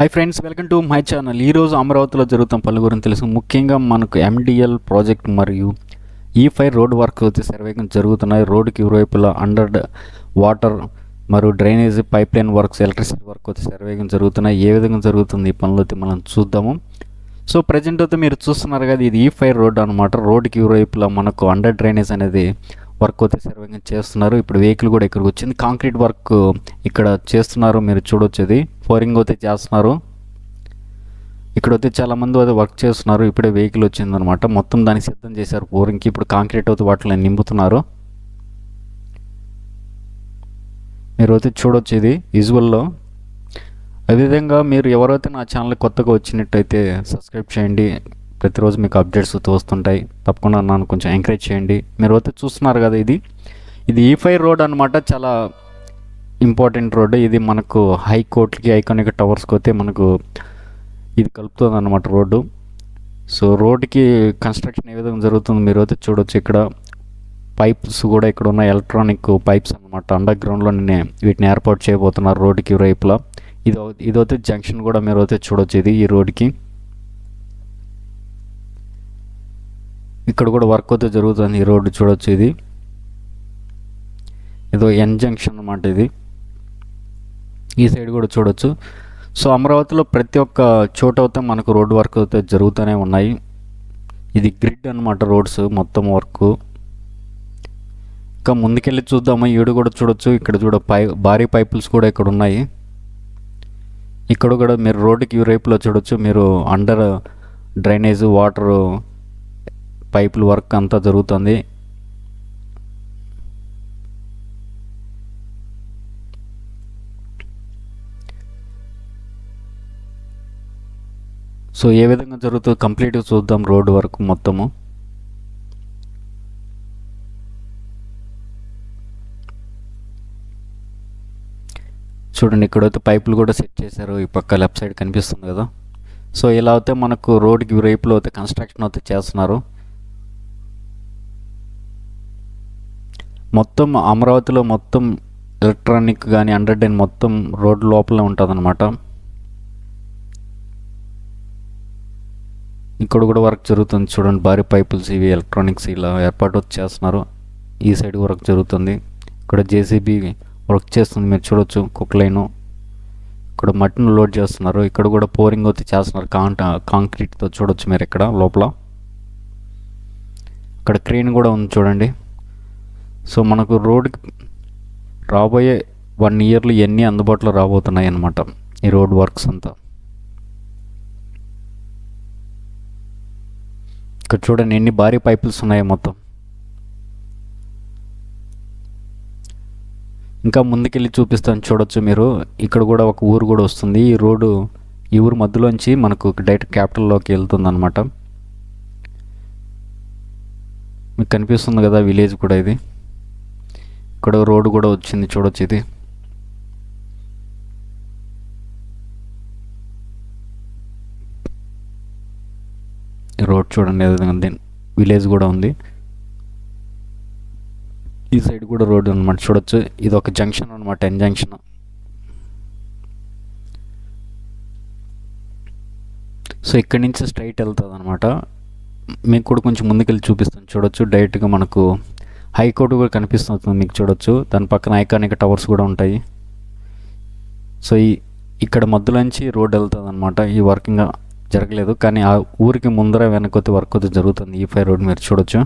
Hi friends welcome to my channel ఈరోజు అమరావతిలో జరుగుతున్న పనుల గురించి తెలుసు. ముఖ్యంగా మనకు ఎండిఎల్ ప్రాజెక్ట్ మరియు ఈ ఫైవ్ రోడ్ వర్క్ అయితే సర్వేగం జరుగుతున్నాయి. రోడ్డుకి ఇరువైపులా అండర్ వాటర్ మరియు drainage pipe line works electricity work అయితే సర్వేగం జరుగుతున్నాయి. ఏ విధంగా జరుగుతుంది ఈ పనులు అయితే మనం చూద్దాము. సో ప్రజెంట్ అయితే మీరు చూస్తున్నారు కదా ఇది ఈ ఫైవ్ రోడ్ అనమాట రోడ్డుకి ఇరువైపులా మనకు అండర్ డ్రైనేజ్ అనేది వర్క్ అయితే సర్వేగా చేస్తున్నారు. ఇప్పుడు వెహికల్ కూడా ఇక్కడికి వచ్చింది. కాంక్రీట్ వర్క్ ఇక్కడ చేస్తున్నారు. మీరు చూడొచ్చేది ఫోరింగ్ అయితే చేస్తున్నారు. ఇక్కడ అయితే చాలామంది అది అయితే వర్క్ చేస్తున్నారు. ఇప్పుడే వెహికల్ వచ్చిందనమాట మొత్తం దానికి సిద్ధం చేశారు ఫోరింగ్కి ఇప్పుడు కాంక్రీట్ అయితే వాటిని నింపుతున్నారు. మీరు అయితే చూడొచ్చు ఇది విజువల్లో అదేవిధంగా మీరు ఎవరైతే నా ఛానల్ కొత్తగా వచ్చినట్టయితే సబ్స్క్రైబ్ చేయండి. ప్రతిరోజు మీకు అప్డేట్స్ వస్తుంటాయి. తప్పకుండా నన్ను కొంచెం ఎంకరేజ్ చేయండి. మీరు అయితే చూస్తున్నారు కదా ఇది. ఇది ఈ ఫైవ్ రోడ్ అనమాట చాలా ఇంపార్టెంట్ రోడ్డు ఇది మనకు హైకోర్టుకి ఐకానిక్ టవర్స్కి వస్తే మనకు ఇది కలుపుతుంది అనమాట రోడ్డు. సో రోడ్డుకి కన్స్ట్రక్షన్ ఏ విధంగా జరుగుతుంది మీరు అయితే చూడొచ్చు. ఇక్కడ పైప్స్ కూడా ఇక్కడ ఉన్న ఎలక్ట్రానిక్ పైప్స్ అనమాట అండర్ గ్రౌండ్లోనే వీటిని ఏర్పాటు చేయబోతున్నారు రోడ్డుకి వైపులా. ఇది ఇదైతే జంక్షన్ కూడా మీరు అయితే చూడొచ్చు. ఇది ఈ రోడ్డుకి. ఇక్కడ కూడా వర్క్ అయితే జరుగుతుంది ఈ రోడ్డు. చూడొచ్చు ఇది. ఏదో ఎన్ జంక్షన్ అనమాట ఇది. ఈ సైడ్ కూడా చూడొచ్చు. సో అమరావతిలో ప్రతి ఒక్క చోట అయితే మనకు రోడ్ వర్క్ అయితే జరుగుతూనే ఉన్నాయి. ఇది గ్రిడ్ అనమాట రోడ్స్ మొత్తం వర్క్. ఇంకా ముందుకెళ్ళి చూద్దాము. ఈడు కూడా చూడొచ్చు. ఇక్కడ చూడ పై భారీ పైపుల్స్ కూడా ఇక్కడ ఉన్నాయి. ఇక్కడ కూడా మీరు రోడ్డుకి ఈ రేపులో చూడొచ్చు. మీరు అండర్ డ్రైనేజ్ వాటర్ పైపుల వర్క్ అంతా జరుగుతుంది. సో ఏ విధంగా జరుగుతుందో కంప్లీట్గా చూద్దాం రోడ్ వరకు మొత్తము. చూడండి ఇక్కడైతే పైపులు కూడా సెట్ చేశారు. ఈ పక్క లెఫ్ట్ సైడ్ కనిపిస్తుంది కదా. సో ఇలా అయితే మనకు రోడ్కి రేపులో అయితే కన్స్ట్రక్షన్ అయితే చేస్తున్నారు. మొత్తం అమరావతిలో మొత్తం ఎలక్ట్రానిక్ కానీ అండర్ డైన్ మొత్తం రోడ్ లోపలే ఉంటుంది ఇక్కడ కూడా వర్క్ జరుగుతుంది చూడండి. భారీ పైపుల్స్ ఇవి ఎలక్ట్రానిక్స్ ఇలా ఏర్పాటు చేస్తున్నారు. ఈ సైడ్ వర్క్ జరుగుతుంది. ఇక్కడ జేసీబీ వర్క్ చేస్తుంది మీరు చూడొచ్చు కుక్ లైను. ఇక్కడ మట్టిని లోడ్ చేస్తున్నారు. ఇక్కడ కూడా పోరింగ్ అయితే చేస్తున్నారు. కాంట కాంక్రీట్తో చూడొచ్చు మీరు ఇక్కడ లోపల. ఇక్కడ క్రెయిన్ కూడా ఉంది చూడండి. సో మనకు రోడ్కి రాబోయే వన్ ఇయర్లు ఎన్ని అందుబాటులో రాబోతున్నాయి అన్నమాట ఈ రోడ్ వర్క్స్ అంతా. ఇక్కడ చూడండి ఎన్ని భారీ పైపుల్స్ ఉన్నాయో మొత్తం. ఇంకా ముందుకెళ్ళి చూపిస్తాను చూడొచ్చు మీరు. ఇక్కడ కూడా ఒక ఊరు కూడా వస్తుంది. ఈ రోడ్డు ఈ ఊరు మధ్యలోంచి మనకు డైరెక్ట్ క్యాపిటల్లోకి వెళ్తుంది అనమాట మీకు కనిపిస్తుంది కదా విలేజ్ కూడా ఇది. ఇక్కడ రోడ్డు కూడా వచ్చింది చూడొచ్చు ఇది. రోడ్ చూడండి ఏ విధంగా విలేజ్ కూడా ఉంది. ఈ సైడ్ కూడా రోడ్ అనమాట చూడొచ్చు. ఇది ఒక జంక్షన్ అనమాట ఎన్ జంక్షన్. సో ఇక్కడి నుంచి స్ట్రైట్ వెళ్తుంది అనమాట మీకు కూడా కొంచెం ముందుకెళ్ళి చూపిస్తాను. చూడొచ్చు డైరెక్ట్గా మనకు హైకోర్టు కూడా కనిపిస్తుంది మీకు చూడొచ్చు. దాని పక్కన ఐకానిక్ టవర్స్ కూడా ఉంటాయి. సో ఈ ఇక్కడ మధ్యలోంచి రోడ్ వెళ్తుంది అనమాట ఈ వర్కింగ్ జరగలేదు కానీ ఆ ఊరికి ముందర వెనకొత్తి వర్క్ అయితే జరుగుతుంది ఈ ఫైర్ రోడ్ మీరు చూడొచ్చు.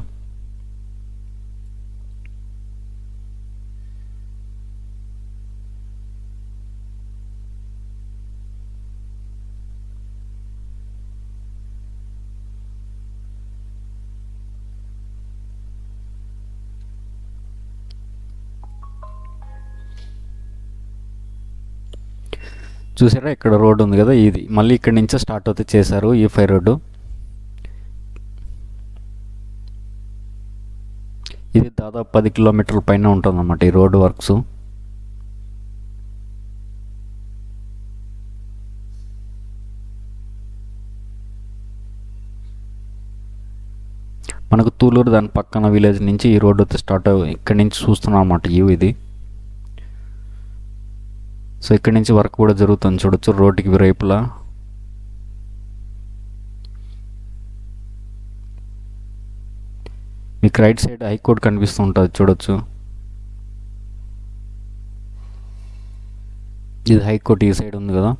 చూసారా? ఇక్కడ రోడ్డు ఉంది కదా ఇది. మళ్ళీ ఇక్కడ నుంచే స్టార్ట్ అవుతే చేశారు ఈ ఫైవ్ రోడ్డు. ఇది దాదాపు పది కిలోమీటర్ల పైన ఉంటుందన్నమాట ఈ రోడ్డు వర్క్స్. మనకు తూలూరు దాని పక్కన విలేజ్ నుంచి ఈ రోడ్డు అయితే స్టార్ట్ ఇక్కడి నుంచి చూస్తున్నాం అన్నమాట వ్యూ ఇది. సో ఇక్కడి నుంచి వర్క్ కూడా జరుగుతుంది చూడొచ్చు రోడ్డుకి వైపులా మీకు రైట్ సైడ్ హైకోర్టు కనిపిస్తూ ఉంటుంది చూడొచ్చు. ఇది హైకోర్టు ఈ సైడ్ ఉంది కదా.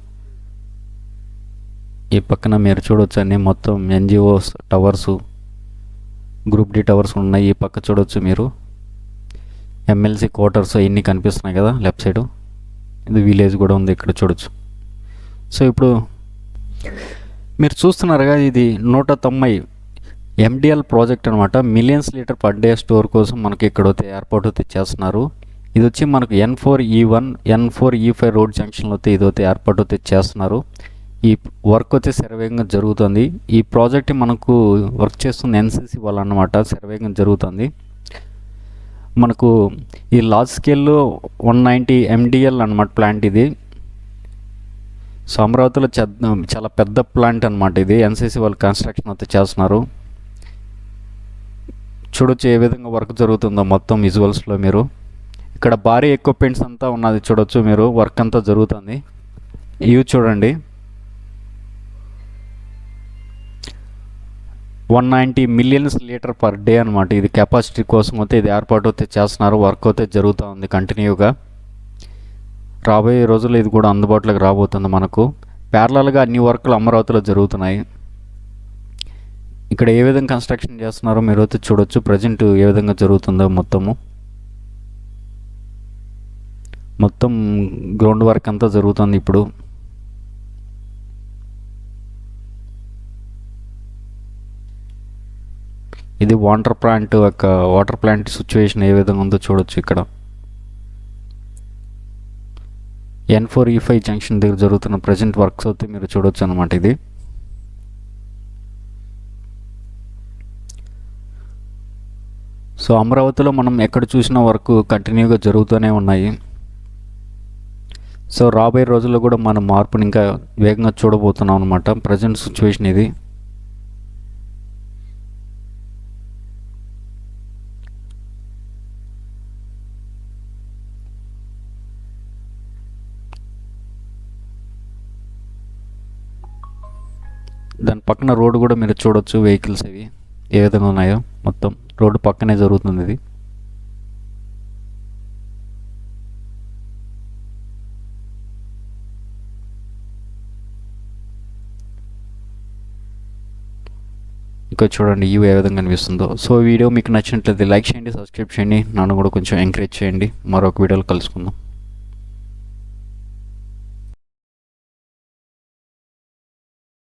ఈ పక్కన మీరు చూడొచ్చు అన్ని మొత్తం NGOs towers group D towers ఉన్నాయి. ఈ పక్క చూడొచ్చు మీరు. ఎమ్మెల్సీ క్వార్టర్స్ ఇన్ని కనిపిస్తున్నాయి కదా లెఫ్ట్ సైడు. ఇది విలేజ్ కూడా ఉంది ఇక్కడ చూడొచ్చు. సో ఇప్పుడు మీరు చూస్తున్నారుగా ఇది నూట తొంభై ఎండిఎల్ ప్రాజెక్ట్ అనమాట millions litre per day store కోసం మనకి ఇక్కడ అయితే ఏర్పాటు అయితే చేస్తున్నారు. ఇది వచ్చి మనకు N four E one N four E five road జంక్షన్లో అయితే ఇది అయితే ఏర్పాటు అయితే చేస్తున్నారు. ఈ వర్క్ అయితే శరవేగంగా జరుగుతుంది. ఈ ప్రాజెక్ట్ మనకు వర్క్ చేస్తుంది ఎన్సీసీ వాళ్ళు అన్నమాట శరవేగంగా జరుగుతుంది. మనకు ఈ లార్జ్ స్కేల్లో వన్ నైంటీ ఎండిఎల్ అనమాట ప్లాంట్ ఇది. సో అమరావతిలో చాలా పెద్ద ప్లాంట్ అనమాట ఇది. ఎన్సీసీ వాళ్ళు కన్స్ట్రక్షన్ అయితే చేస్తున్నారు. చూడొచ్చు ఏ విధంగా వర్క్ జరుగుతుందో మొత్తం విజువల్స్లో మీరు. ఇక్కడ భారీ ఎక్విప్మెంట్స్ అంతా ఉన్నది చూడొచ్చు మీరు. వర్క్ అంతా జరుగుతుంది. ఇవి చూడండి. One ninety millions litre per day అనమాట ఇది కెపాసిటీ కోసం అయితే ఇది ఏర్పాటు అయితే చేస్తున్నారు. వర్క్ అయితే జరుగుతూ ఉంది కంటిన్యూగా. రాబోయే రోజుల్లో ఇది కూడా అందుబాటులోకి రాబోతుంది మనకు. ప్యారలల్గా అన్ని వర్కులు అమరావతిలో జరుగుతున్నాయి. ఇక్కడ ఏ విధంగా కన్స్ట్రక్షన్ చేస్తున్నారో మీరు అయితే చూడొచ్చు. ప్రజెంట్ ఏ విధంగా జరుగుతుందో మొత్తము. మొత్తం గ్రౌండ్ వర్క్ అంతా జరుగుతుంది ఇప్పుడు. ఇది వాటర్ ప్లాంట్ యొక్క వాటర్ ప్లాంట్ సిచ్యువేషన్ ఏ విధంగా ఉందో చూడొచ్చు ఇక్కడ. N four E five junction దగ్గర జరుగుతున్న ప్రజెంట్ వర్క్స్ అయితే మీరు చూడొచ్చు అనమాట ఇది. సో అమరావతిలో మనం ఎక్కడ చూసిన వర్క్ కంటిన్యూగా జరుగుతూనే ఉన్నాయి. సో రాబోయే రోజుల్లో కూడా మనం మార్పుని ఇంకా వేగంగా చూడబోతున్నాం అనమాట ప్రజెంట్ సిచ్యువేషన్ ఇది. దాని పక్కన రోడ్డు కూడా మీరు చూడొచ్చు వెహికల్స్ అవి. ఏ విధంగా ఉన్నాయో. మొత్తం రోడ్డు పక్కనే జరుగుతుంది ఇది. ఇంకా చూడండి ఇవి ఏ విధంగా కనిపిస్తుందో. సో వీడియో మీకు నచ్చినట్లయితే లైక్ చేయండి సబ్స్క్రైబ్ చేయండి. నన్ను కూడా కొంచెం ఎంకరేజ్ చేయండి. మరొక వీడియోలో కలుసుకుందాం.